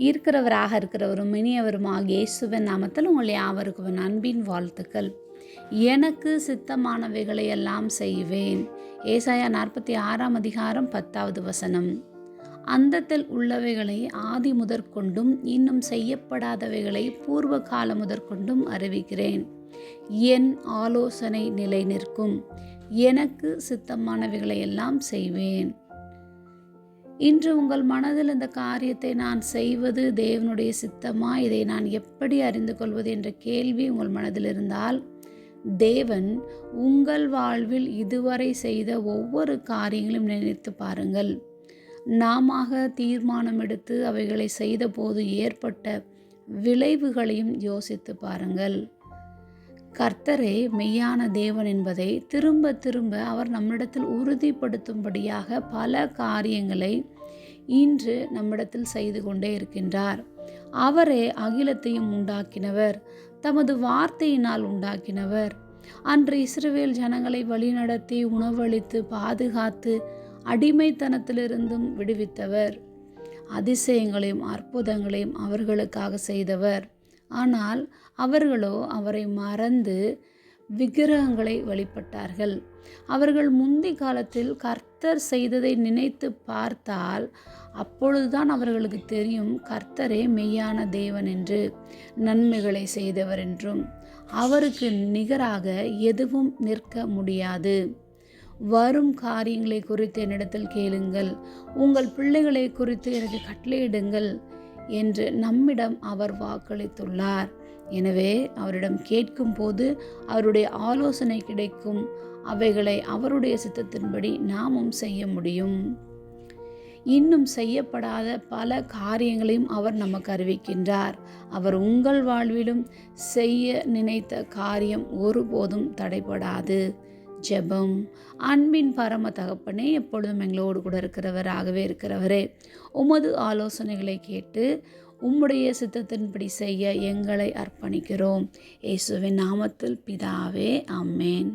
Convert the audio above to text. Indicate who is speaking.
Speaker 1: இருக்கிறவராக இருக்கிறவரும் இனியவருமாக இயேசுவின் நாமத்தில் உங்களை யாவருக்கும் என் அன்பின் வாழ்த்துக்கள். எனக்கு சித்தமானவைகளை எல்லாம் செய்வேன். ஏசாயா நாற்பத்தி ஆறாம் அதிகாரம் பத்தாவது வசனம். அந்தத்தில் உள்ளவைகளை ஆதி முதற்கொண்டும் இன்னும் செய்யப்படாதவைகளை பூர்வ காலம் முதற்கொண்டும் அறிவிக்கிறேன். என் ஆலோசனை நிலை நிற்கும் எனக்கு சித்தமானவைகளை எல்லாம் செய்வேன். இன்று உங்கள் மனதில் இந்த காரியத்தை நான் செய்வது தேவனுடைய சித்தமா? இதை நான் எப்படி அறிந்து கொள்வது என்ற கேள்வி உங்கள் மனதில் இருந்தால் தேவன் உங்கள் வாழ்வில் இதுவரை செய்த ஒவ்வொரு காரியங்களும் நினைத்து பாருங்கள். நாம தீர்மானம் எடுத்து அவைகளை செய்தபோது ஏற்பட்ட விளைவுகளையும் யோசித்து பாருங்கள். கர்த்தரே மெய்யான தேவன் என்பதை திரும்ப திரும்ப அவர் நம்மிடத்தில் உறுதிப்படுத்தும்படியாக பல காரியங்களை இன்று நம்மிடத்தில் செய்து கொண்டே இருக்கின்றார். அவரே அகிலத்தையும் உண்டாக்கினவர் தமது வார்த்தையினால் உண்டாக்கினவர். அன்று இஸ்ரவேல் ஜனங்களை வழிநடத்தி உணவளித்து பாதுகாத்து அடிமைத்தனத்திலிருந்தும் விடுவித்தவர். அதிசயங்களையும் அற்புதங்களையும் அவர்களுக்காக செய்தவர். ஆனால் அவர்களோ அவரை மறந்து விக்கிரகங்களை வழிபட்டார்கள். அவர்கள் முந்தி காலத்தில் கர்த்தர் செய்ததை நினைத்து பார்த்தால் அப்பொழுதுதான் அவர்களுக்கு தெரியும் கர்த்தரே மெய்யான தேவன் என்று நன்மைகளை செய்தவர் என்றும் அவருக்கு நிகராக எதுவும் நிற்க முடியாது. வரும் காரியங்களை குறித்து என்னிடத்தில் கேளுங்கள். உங்கள் பிள்ளைகளை குறித்து எனக்கு கட்டளையிடுங்கள். என்று நம்மிடம் அவர் வாக்களித்துள்ளார். எனவே அவரிடம் கேட்கும் போது அவருடைய ஆலோசனை கிடைக்கும். அவைகளை அவருடைய சித்தத்தின்படி நாமும் செய்ய முடியும். இன்னும் செய்யப்படாத பல காரியங்களையும் அவர் நமக்கு அறிவிக்கின்றார். அவர் உங்கள் வாழ்விலும் செய்ய நினைத்த காரியம் ஒருபோதும் தடைபடாது. ஜெபம் அன்பின் பரம தகப்பனே எப்பொழுதும் எங்களோடு கூட இருக்கிறவராகவே இருக்கிறவரே உமது ஆலோசனைகளை கேட்டு உம்முடைய சித்தத்தின்படி செய்ய எங்களை அர்ப்பணிக்கிறோம். இயேசுவின் நாமத்தில் பிதாவே அம்மேன்